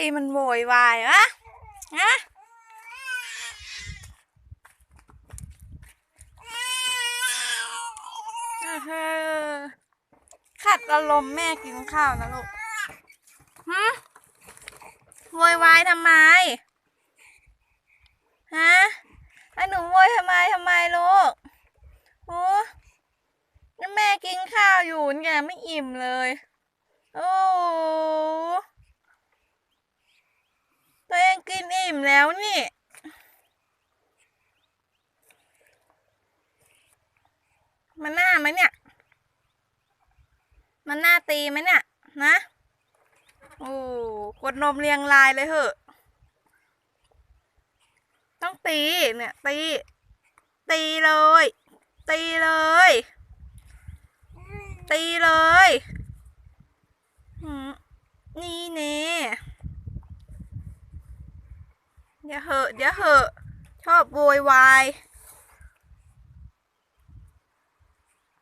ไอ้มันโวยวายอะฮะขัดอารมณ์แม่กินข้าวนะลูกฮะโวยวายทำไม ฮะไอ้หนูโวยทำไมทำไมลูกโอ้นี่แม่กินข้าวอยู่เนี่ยไม่อิ่มเลย โอ้ตัวเองกินอิ่มแล้วนี่ มันหน้าไหมเนี่ย มันหน้าตีไหมเนี่ย นะ โอ้กดนมเรียงรายเลยเหอะ ต้องตีเนี่ย ตี ตีเลย ตีเลย ตีเลยหืมนี่เน่เดี๋ยวเหอะเดี๋ยวเหอะ ชอบโวยวาย